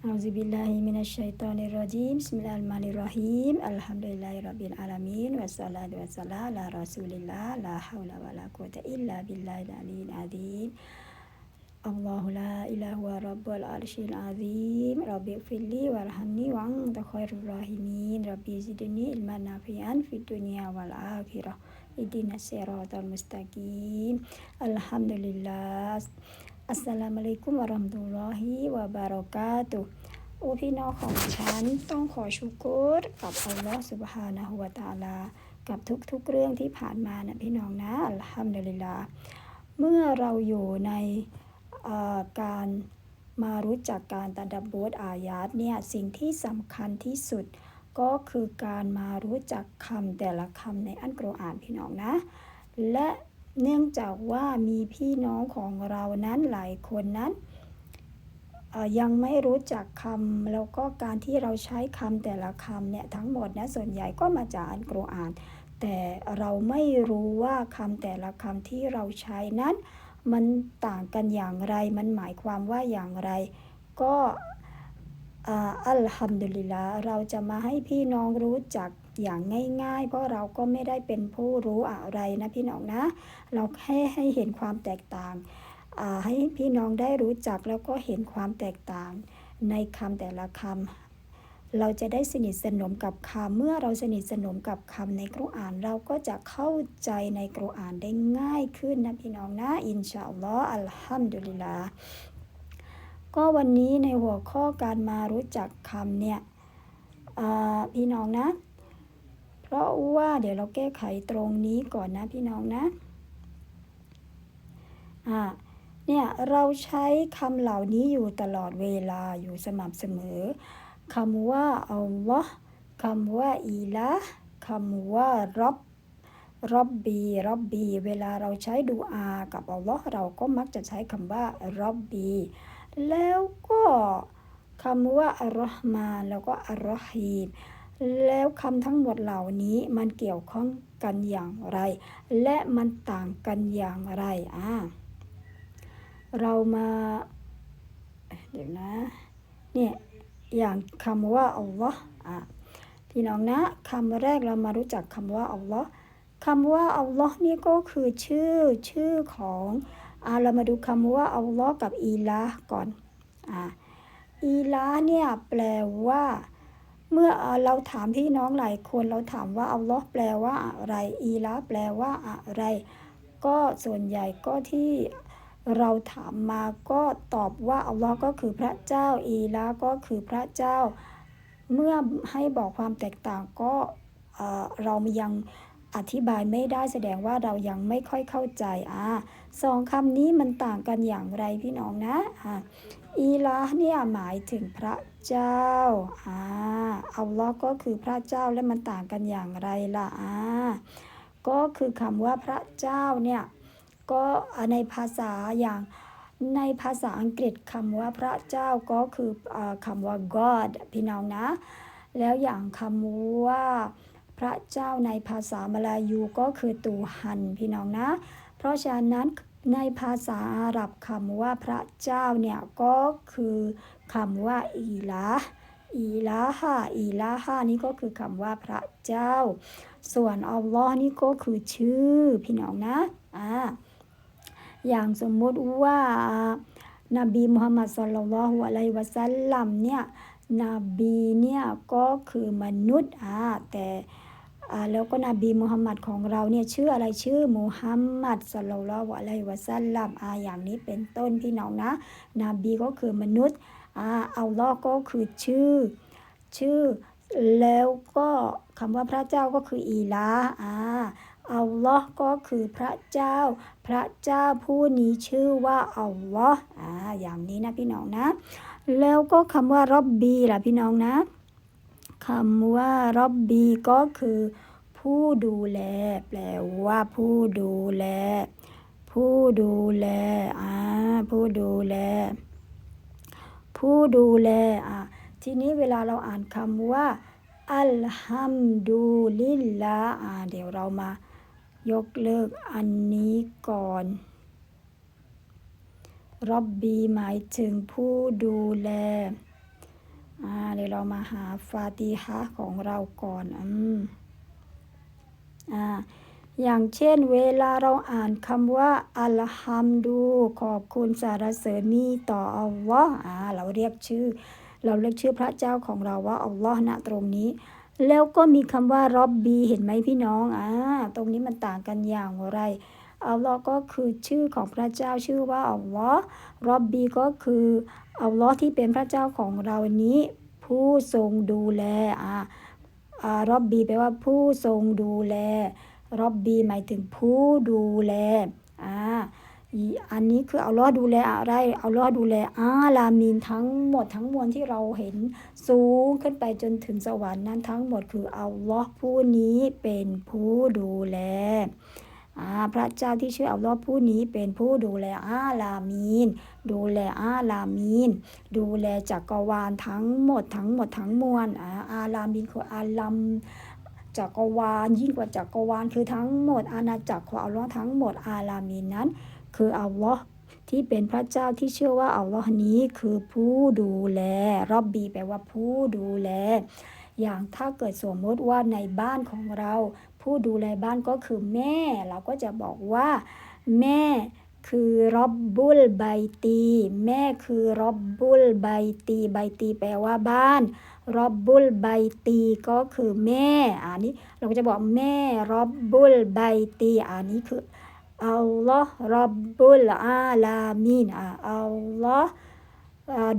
أعوذ بالله من الشيطان الرجيم. بسم الله الرحمن الرحيم. الحمد لله رب العالمين والصلاة والسلام على رسول الله. لا حول ولا قوة إلا بالله العلي العظيم. الله لا إله هو رب العرش العظيم. رب اغفر لي وارحمني وأنت خير الراحمين. رب زدني علما نافعا في الدنيا والآخرة. اهدنا الصراط المستقيم. الحمد لله อัสลามอะลัยกุมวะรอมดุลลอฮิวะบารอกาตุโอ้พี่น้องของฉันต้องขอชูกุรกับอัลลอฮฺสุบฮานะฮุวาตาลา กับทุกๆเรื่องที่ผ่านมานะพี่น้องนะอัลฮัมดุลิลลาเมื่อเราอยู่ในการมารู้จักการตัดับบทอายาตเนี่ยสิ่งที่สำคัญที่สุดก็คือการมารู้จักคำแต่ละคำในอันกุรอานพี่น้องนะ และ เนื่องจากว่ามีพี่น้องของเรานั้นหลายคนนั้นยังไม่รู้จักคำแล้วก็การที่เราใช้คำแต่ละคำเนี่ยทั้งหมดนะส่วนใหญ่ก็มาจากอันกรอาน แต่เราไม่รู้ว่าคำแต่ละคำที่เราใช้นั้น มันต่างกันอย่างไร มันหมายความว่าอย่างไร ก็อัลฮัมดุลิลละเราจะมาให้พี่น้องรู้จัก อย่างง่าย ๆ เพราะเราก็ไม่ได้เป็นผู้รู้อะไรนะพี่น้องนะ เราแค่ให้เห็นความแตกต่าง ให้พี่น้องได้รู้จักแล้วก็เห็นความแตกต่างในคำแต่ละคำเราจะได้สนิทสนมกับคำเมื่อเราสนิทสนมกับคำในกรุอ่าน เราก็จะเข้าใจในกรุอ่านได้ง่ายขึ้นนะพี่น้องนะอินชาอัลลอฮ์อัลฮัมดุลิลลาก็วันนี้ในหัวข้อการมารู้จักคำเนี่ยพี่น้องนะ เพราะว่าเดี๋ยวเราแก้ไขตรงนี้ก่อนนะพี่น้องนะ อ่า เนี่ยเราใช้คำเหล่านี้อยู่ตลอดเวลาอยู่สม่ำเสมอคำว่าอัลลอฮ์คำว่าอีละคำว่ารับรับบีรับบี เวลาเราใช้ดูอากับอัลลอฮ์เราก็มักจะใช้คำว่ารับบี แล้วก็คำว่าอัลลอฮ์มาแล้วก็อัลลอฮีม แล้วคำทั้งหมดเหล่านี้มันเกี่ยวข้องกันอย่างไร และมันต่างกันอย่างไรอ่าเรามาเดี๋ยวนะเนี่ยอย่างคำว่าอัลลอฮ์อะพี่น้องนะคำแรกเรามารู้จักคำว่าอัลลอฮ์คำว่าอัลลอฮ์นี่ก็คือชื่อชื่อของอ่าเรามาดูคำว่าอัลลอฮ์กับอีลาก่อนอ่าอีลาเนี่ยแปลว่า เมื่อเราถามพี่น้องหลายคนเราถามว่าอัลลอฮ์แปลว่าอะไร อีลาแปลว่าอะไร ก็ส่วนใหญ่ก็ที่เราถามมาก็ตอบว่าอัลลอฮ์ก็คือพระเจ้าอีลาก็คือพระเจ้า เมื่อให้บอกความแตกต่างก็เรายัง อธิบายไม่ได้แสดงว่าเรายังไม่ค่อยเข้าใจอ่าสองคำนี้มันต่างกันอย่างไรพี่น้องนะอ่าอีลาเนี่ยหมายถึงพระเจ้าอ่าอัลลอฮ์ก็คือพระเจ้าและมันต่างกันอย่างไรล่ะอ่าก็คือคำว่าพระเจ้าเนี่ยก็ในภาษาอย่างในภาษาอังกฤษคำว่าพระเจ้าก็คืออคำว่า God พี่น้องนะ แล้วอย่างคำว่า พระเจ้าในภาษามลายูก็คือตูฮันพี่น้องนะ เพราะฉะนั้นในภาษาอาหรับคำว่าพระเจ้าเนี่ยก็คือคำว่าอีลาอีลาฮะอีลาฮะนี่ก็คือคำว่าพระเจ้า ส่วนอัลลอฮ์นี่ก็คือชื่อพี่น้องนะอ่าอย่างสมมติว่านบีมุฮัมมัดสุลลัลฮุอะลัยวะสัลลัมเนี่ยนบีเนี่ยก็คือมนุษย์อ่าแต่ แล้วก็นบีมุฮัมมัดของเราเนี่ยชื่ออะไรชื่อมุฮัมมัดสลลัลลอฮุอะลัยวะสัลลัมอาอย่างนี้เป็นต้นพี่น้องนะนบีก็คือมนุษย์อาอัลลอฮ์ก็คือชื่อ ชื่อ แล้วก็คำว่าพระเจ้าก็คืออีลาอาอัลลอฮ์ก็คือพระเจ้า พระเจ้าผู้นี้ชื่อว่าอัลลอฮ์อ่าอย่างนี้นะพี่น้องนะ แล้วก็คำว่ารอบบีล่ะพี่น้องนะคำว่ารอบบีก็คือ ผู้ดูแล แปลว่าผู้ดูแล ผู้ดูแลอ่าผู้ดูแล ผู้ดูแลอ่าทีนี้เวลาเราอ่านคำว่า อัลฮัมดุลิลลาอ่าเดี๋ยวเรามายกเลิกอันนี้ก่อนรอบบีหมายถึงผู้ดูแล อ่า เดี๋ยวเรามาหาฟาติฮะของเราก่อน อืม อย่างเช่นเวลาเราอ่านคำว่า อัลฮัมดู ขอบคุณสารเสริญมีต่ออัลลอฮ์เราเรียกชื่อ เราเรียกชื่อพระเจ้าของเราว่าอัลลอฮ์ณตรงนี้ แล้วก็มีคำว่ารอบบีเห็นไหมพี่น้องอ่าตรงนี้มันต่างกันอย่างไรอัลลอฮ์ก็คือชื่อของพระเจ้าชื่อว่าอัลลอฮ์รอบบีก็คืออัลลอฮ์ที่เป็นพระเจ้าของเรานี้ ผู้ทรงดูแลอ่า รอบบีแปลว่าผู้ทรงดูแล รอบบีหมายถึงผู้ดูแลอ่าอันนี้คือเอาล้อดูแลอะไร เอาล้อดูแลอาลามีนทั้งหมดทั้งมวลที่เราเห็นสูงขึ้นไปจนถึงสวรรค์นั้นทั้งหมดคือเอาล้อผู้นี้เป็นผู้ดูแล พระเจ้าที่ชื่ออัลลอผู้นี้เป็นผู้ดูแลอาลามีน ดูแลอาลามีน ดูแลจักรวาลทั้งหมดทั้งหมดทั้งมวลอาอาลามีนคืออาลัมจักรวาลยิ่งกว่าจักรวาลคือทั้งหมด อาณาจักรของอัลลอฮ์ทั้งหมดอาลามีนนั้น คืออัลลอฮ์ที่เป็นพระเจ้าที่เชื่อว่าอัลลอฮ์นี้คือผู้ดูแลรอบบีแปลว่าผู้ดูแล อย่างถ้าเกิดสมมติว่าในบ้านของเรา ผู้ดูแลบ้านก็คือแม่ เราก็จะบอกว่า แม่คือรอบบุลไบตี แม่คือรอบบุลไบตีไบตีแปลว่าบ้านรอบบุลไบตีก็คือแม่อันนี้เราก็จะบอกแม่รอบบุลไบตีอันนี้คืออัลลอฮ์รับบุลอาลามีนอัลลอฮ์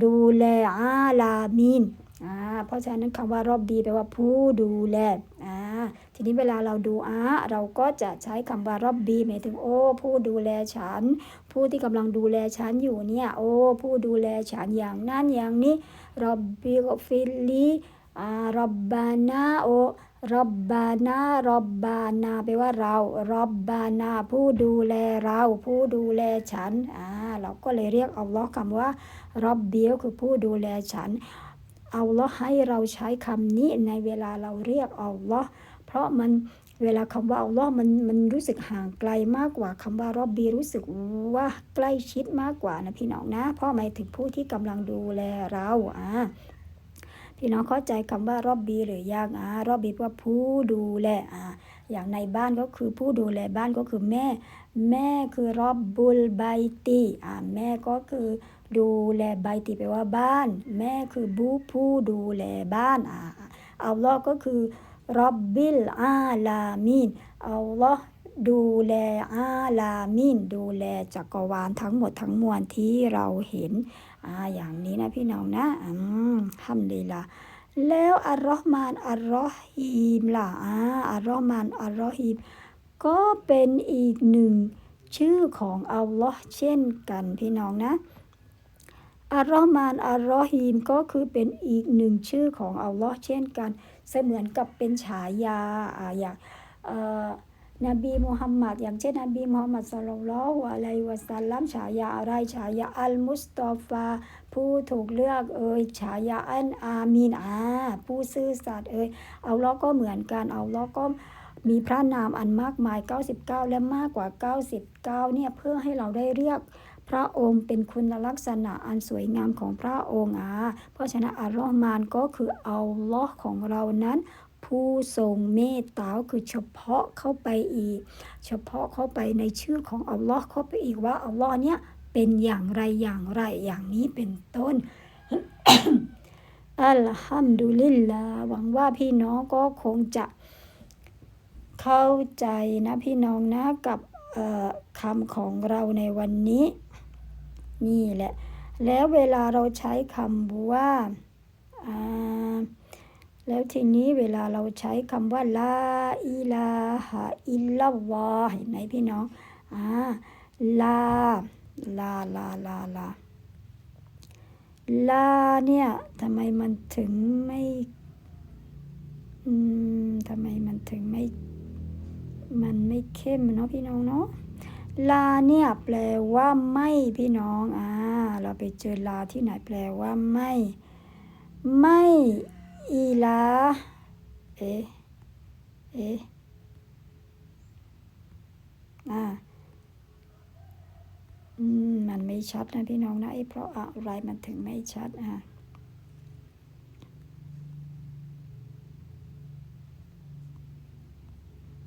ดูแลอาลามีน อ่าเพราะฉะนั้นคำว่ารอบบีแปลว่าผู้ดูแลอ่าทีนี้เวลาเราดูอาเราก็จะใช้คำว่ารอบบีหมายถึงโอ้ผู้ดูแลฉัน ผู้ที่กำลังดูแลฉันอยู่เนี่ยโอ้ผู้ดูแลฉันอย่างนั้นอย่างนี้รอบบีกฟิลีอ่ารอบบานาโอรอบบานารอบบานาแปลว่าเรารอบบานา ผู้ดูแลเรา ผู้ดูแลฉัน อ่า เราก็เลยเรียกอัลลอฮ์คำว่า รอบเบียวคือผู้ดูแลฉัน อัลลอฮ์ให้เราใช้คำนี้ในเวลาเราเรียกอัลลอฮ์เพราะมันเวลาคำว่าอัลลอฮ์มันมันรู้สึกห่างไกลมากกว่าคำว่ารอบบีรู้สึกว่าใกล้ชิดมากกว่านะพี่น้องนะ เพราะหมายถึงผู้ที่กำลังดูแลเราอ่าพี่น้องเข้าใจคำว่ารอบบีหรือยังอ่ารอบบีว่าผู้ดูแลอ่าอย่างในบ้านก็คือผู้ดูแลบ้านก็คือแม่ แม่คือรอบบุลไบตีอ่าแม่ก็คือ ดูแลไบตีแปลว่าบ้าน แม่คือบูผู้ดูแลบ้านอ่าอัลลอฮ์ก็คือรอบบิลอาลามีนอัลลอฮ์ดูแลอาลามินดูแลจักรวาลทั้งหมดทั้งมวลที่เราเห็นอ่าอย่างนี้นะพี่น้องนะอืมทำดีละแล้วอัลลอฮ์มานอัลลอฮีมล่ะอ่าอัลลอฮ์มานอัลลอฮีมก็เป็นอีกหนึ่งชื่อของอัลลอฮ์เช่นกันพี่น้องนะ อัลลอฮ์มานอัลลอฮีมก็คือเป็นอีกหนึ่งชื่อของอัลลอฮ์เช่นกัน เสมือนกับเป็นฉายาอย่างนบีมุฮัมมัดอย่างเช่นนบีมุฮัมมัดสุลลัลฮุอะลัยวะสัลลัมฉายาอะไรฉายาอัลมุสตอฟา ผู้ถูกเลือกเอ่ยฉายาอันอามีนอาผู้ซื่อสัตย์เอ่ยเอาล้อก็เหมือนกันเอาล้อก็มีพระนามอันมากมาย 99 และมากกว่า 99เนี่ยเพื่อให้เราได้เรียก พระองค์เป็นคุณลักษณะอันสวยงามของพระองค์อ่าเพราะฉะนั้นอัลลอฮ์มานก็คืออัลลอฮ์ของเรานั้น ผู้ทรงเมตตาคือเฉพาะเข้าไปอีก เฉพาะเข้าไปในชื่อของอัลลอฮ์เข้าไปอีกว่าอัลลอฮ์เนี่ยเป็นอย่างไรอย่างไรอย่างนี้เป็นต้นอัลฮัมดุลิลลาหวังว่าพี่น้องก็คงจะเข้าใจนะพี่น้องนะกับคำของเราในวันนี้ นี่แหละ แล้วเวลาเราใช้คำว่าแล้วทีนี้เวลาเราใช้คำว่าลาอิลาฮะอิลลัลลอฮ์เห็นไหมพี่น้องอ่าลาลาลาลาลาลาเนี่ยทำไมมันถึงไม่อืมทำไมมันถึงไม่ มันไม่เข้มเนาะพี่น้องเนาะ ลาเนี่ยแปลว่าไม่พี่น้อง อ่า เราไปเจอลาที่ไหนแปลว่าไม่ ไม่อีลา เอเอ๊อ่า อืม มันไม่ชัดนะพี่น้องนะไอเพราะอะไรมันถึงไม่ชัดอะ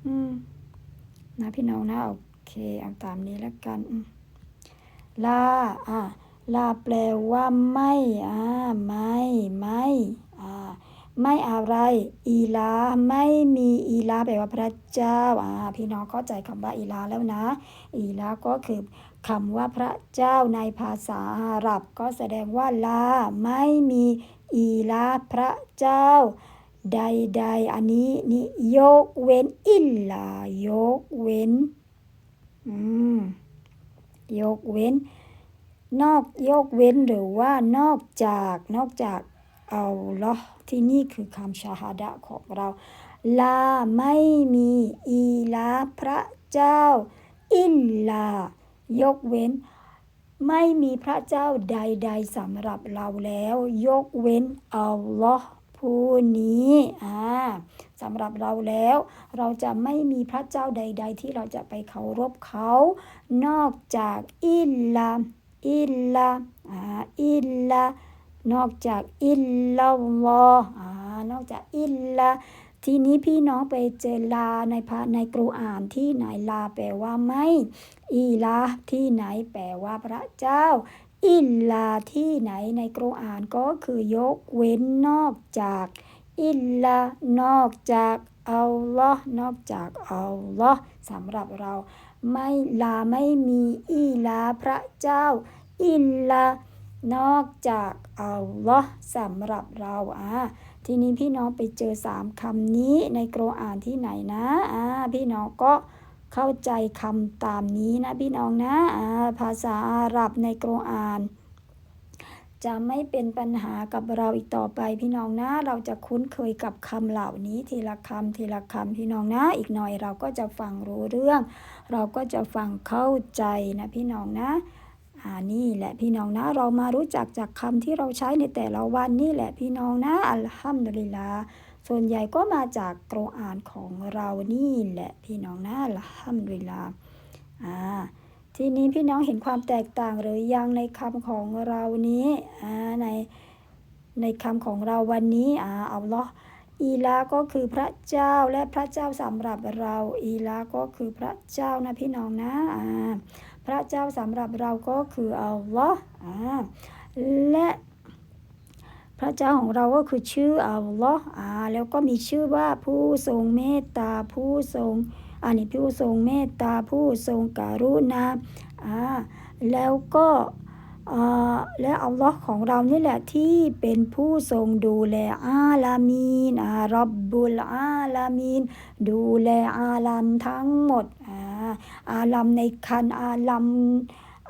อืม นะพี่น้องนะเอา เอาตามนี้แล้วกันลาอ่าลาแปลว่าไม่อ่าไม่ไม่อ่าไม่อะไร อีลาไม่มีอีลาแปลว่าพระเจ้าอ่าพี่น้องเข้าใจคำว่าอีลาแล้วนะ อีลาก็คือคำว่าพระเจ้าในภาษาอาหรับ ก็แสดงว่าลาไม่มีอีลาพระเจ้า ใดๆ อันนี้นี่ยกเว้นอิลลายกเว้น อืม ยกเว้น นอกยกเว้นหรือว่านอกจากนอกจากเอาลอที่นี่คือคำชาฮาดะของเรา ลาไม่มีอีลาพระเจ้า อิลลา ยกเว้น ไม่มีพระเจ้าใด ๆสำหรับเราแล้ว ยกเว้นอัลลอฮ์ผู้นี้อ่า สำหรับเราแล้ว เราจะไม่มีพระเจ้าใด ๆ ที่เราจะไปเคารพเขา นอกจากอิลลาอิลลาอ่าอิลลานอกจากอิลลัลออ่านอกจากอิลลาทีนี้พี่น้องไปเจอลาในพระในกรุอ่านที่ไหนลาแปลว่าไม่ อีลาที่ไหนแปลว่าพระเจ้า อิลลาที่ไหนในกรุอ่านก็คือยกเว้นนอกจาก อิลลานอกจากอัลลอฮ์นอกจากอัลลอฮ์สำหรับเรา ไม่ลาไม่มีอีลาพระเจ้า อิลลานอกจากอัลลอฮ์สำหรับเราอ่าทีนี้พี่น้องไปเจอสามคำนี้ในกรอ่านที่ไหนนะอ่าพี่น้องก็เข้าใจคำตามนี้นะพี่น้องนะอ่าภาษาอาหรับในกรอ่าน จะไม่เป็นปัญหากับเราอีกต่อไปพี่น้องนะ เราจะคุ้นเคยกับคำเหล่านี้ทีละคำทีละคำพี่น้องนะ อีกหน่อยเราก็จะฟังรู้เรื่อง เราก็จะฟังเข้าใจนะพี่น้องนะอ่านี่แหละพี่น้องนะ เรามารู้จักจากคำที่เราใช้ในแต่ละวันนี่แหละพี่น้องนะ อัลฮัมดุลิลลาห์ส่วนใหญ่ก็มาจากกรอ่านของเรานี่แหละพี่น้องนะอัลฮัมดุลิลลาห์อ่า ทีนี้พี่น้องเห็นความแตกต่างหรือยังในคำของเรานี้อ่าในในคำของเราวันนี้อ่าอัลลอฮ์อีลาก็คือพระเจ้าและพระเจ้าสำหรับเรา อีลาก็คือพระเจ้านะพี่น้องนะอ่าพระเจ้าสำหรับเราก็คืออัลลอฮ์อ่าและพระเจ้าของเราก็คือชื่ออัลลอฮ์อ่าแล้วก็มีชื่อว่าผู้ทรงเมตตาผู้ทรง อันนี้ผู้ทรงเมตตาผู้ทรงกรุณาอ่าแล้วก็และอัลลอฮ์ของเรานี่แหละที่เป็นผู้ทรงดูแลอาลามีนอารับบุลอาลามีน ดูแลอาลัมทั้งหมดอาลัมในคันอาลัม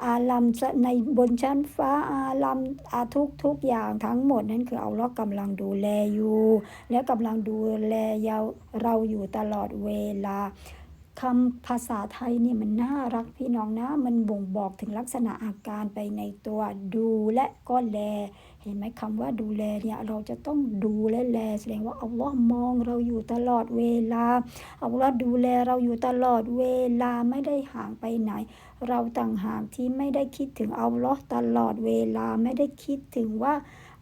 อาลัมในบนชั้นฟ้าอาลัมอาทุกทุกอย่างทั้งหมดนั่นคืออัลลอฮ์กำลังดูแลอยู่ และกำลังดูแลเราอยู่ตลอดเวลา คำภาษาไทยนี่มันน่ารักพี่น้องนะ มันบ่งบอกถึงลักษณะอาการไปในตัวดูและก็แล เห็นไหมคำว่าดูแลเนี่ยเราจะต้องดูและแล แสดงว่าอัลลอฮ์มองเราอยู่ตลอดเวลาอัลลอฮ์ดูแลเราอยู่ตลอดเวลาไม่ได้ห่างไปไหน เราต่างหากที่ไม่ได้คิดถึงอัลลอฮ์ตลอดเวลาไม่ได้คิดถึงว่า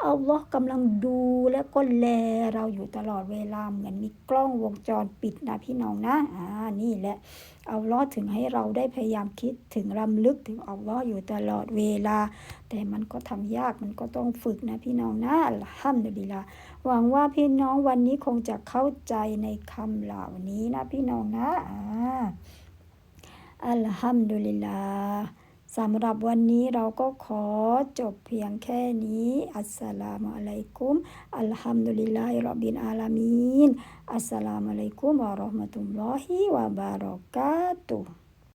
อัลลอฮ์กำลังดูและก็แลเราอยู่ตลอดเวลาเหมือนมีกล้องวงจรปิดนะพี่น้องนะอ่านี่แหละอัลลอฮ์ถึงให้เราได้พยายามคิดถึงรำลึกถึงอัลลอฮ์อยู่ตลอดเวลา แต่มันก็ทำยากมันก็ต้องฝึกนะพี่น้องนะอัลฮัมดุลิลลาหวังว่าพี่น้องวันนี้คงจะเข้าใจในคำเหล่านี้นะพี่น้องนะอ่าอัลฮัมดุลิลลาห์ สำหรับวันนี้เราก็ขอจบเพียงแค่นี้ อัสสลามุอะลัยกุม อัลฮัมดุลิลลาฮิรับบินอาลามีน อัสสลามุอะลัยกุมวะราะห์มะตุลลอฮิวะบารอกาตุฮ์